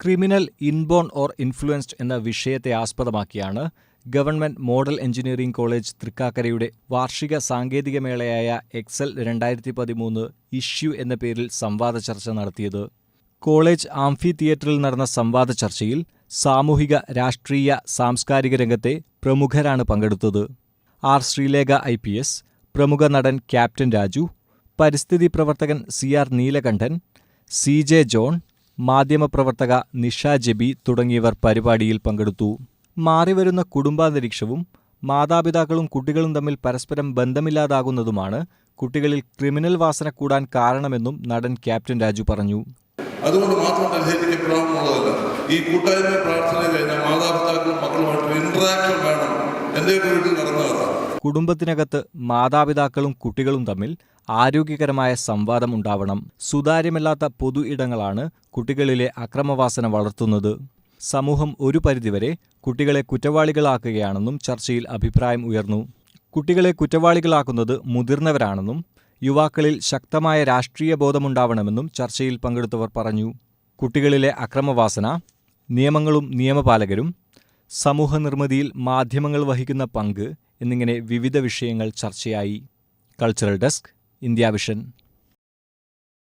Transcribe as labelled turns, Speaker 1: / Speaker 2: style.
Speaker 1: Criminal inborn or influenced എന്ന വിഷയത്തെ ആസ്പദമാക്കിയാണ് ഗവൺമെന്റ് മോഡൽ എഞ്ചിനീയറിംഗ് കോളേജ് തൃക്കാക്കരയുടെ വാർഷിക സാങ്കേതികമേളയായ എക്സൽ രണ്ടായിരത്തി പതിമൂന്ന് ഇഷ്യൂ എന്ന പേരിൽ സംവാദ ചർച്ച നടത്തിയത്. കോളേജ് ആംഫി തിയേറ്ററിൽ നടന്ന സംവാദ ചർച്ചയിൽ സാമൂഹിക രാഷ്ട്രീയ സാംസ്കാരിക രംഗത്തെ പ്രമുഖരാണ് പങ്കെടുത്തത്. R Sreelekha I P S പ്രമുഖ നടൻ ക്യാപ്റ്റൻ രാജു പരിസ്ഥിതി പ്രവർത്തകൻ C R Neelakantan C J John മാധ്യമപ്രവർത്തക Nisha Jebi തുടങ്ങിയവർ പരിപാടിയിൽ പങ്കെടുത്തു. മാറിവരുന്ന കുടുംബാന്തരീക്ഷവും മാതാപിതാക്കളും കുട്ടികളും തമ്മിൽ പരസ്പരം ബന്ധമില്ലാതാകുന്നതുമാണ് കുട്ടികളിൽ ക്രിമിനൽ വാസന കൂടാൻ കാരണമെന്നും നടൻ ക്യാപ്റ്റൻ രാജു പറഞ്ഞു.
Speaker 2: അതുകൊണ്ട് മാത്രം പരിഹരിക്കപ്പെടാമെന്നുള്ളതല്ല ഈ കൂട്ടായ്മ പ്രാർത്ഥന കഴിഞ്ഞാൽ മാതാപിതാക്കളും മക്കളുമായിട്ട് ഇന്ററാക്ഷൻ വേണം. എന്റെ വീട്ടിൽ നടന്നതാണ്
Speaker 1: കുടുംബത്തിനകത്ത് മാതാപിതാക്കളും കുട്ടികളും തമ്മിൽ ആരോഗ്യകരമായ സംവാദം ഉണ്ടാവണം. സുതാര്യമല്ലാത്ത പൊതു ഇടങ്ങളാണ് കുട്ടികളിലെ അക്രമവാസന വളർത്തുന്നത്. സമൂഹം ഒരു പരിധിവരെ കുട്ടികളെ കുറ്റവാളികളാക്കുകയാണെന്നും ചർച്ചയിൽ അഭിപ്രായം ഉയർന്നു. കുട്ടികളെ കുറ്റവാളികളാക്കുന്നത് മുതിർന്നവരാണെന്നും യുവാക്കളിൽ ശക്തമായ രാഷ്ട്രീയ ബോധമുണ്ടാവണമെന്നും ചർച്ചയിൽ പങ്കെടുത്തവർ പറഞ്ഞു. കുട്ടികളിലെ അക്രമവാസന നിയമങ്ങളും നിയമപാലകരും സമൂഹനിർമ്മിതിയിൽ മാധ്യമങ്ങൾ വഹിക്കുന്ന പങ്ക് എന്നിങ്ങനെ വിവിധ വിഷയങ്ങൾ ചർച്ചയായി. Cultural desk India vision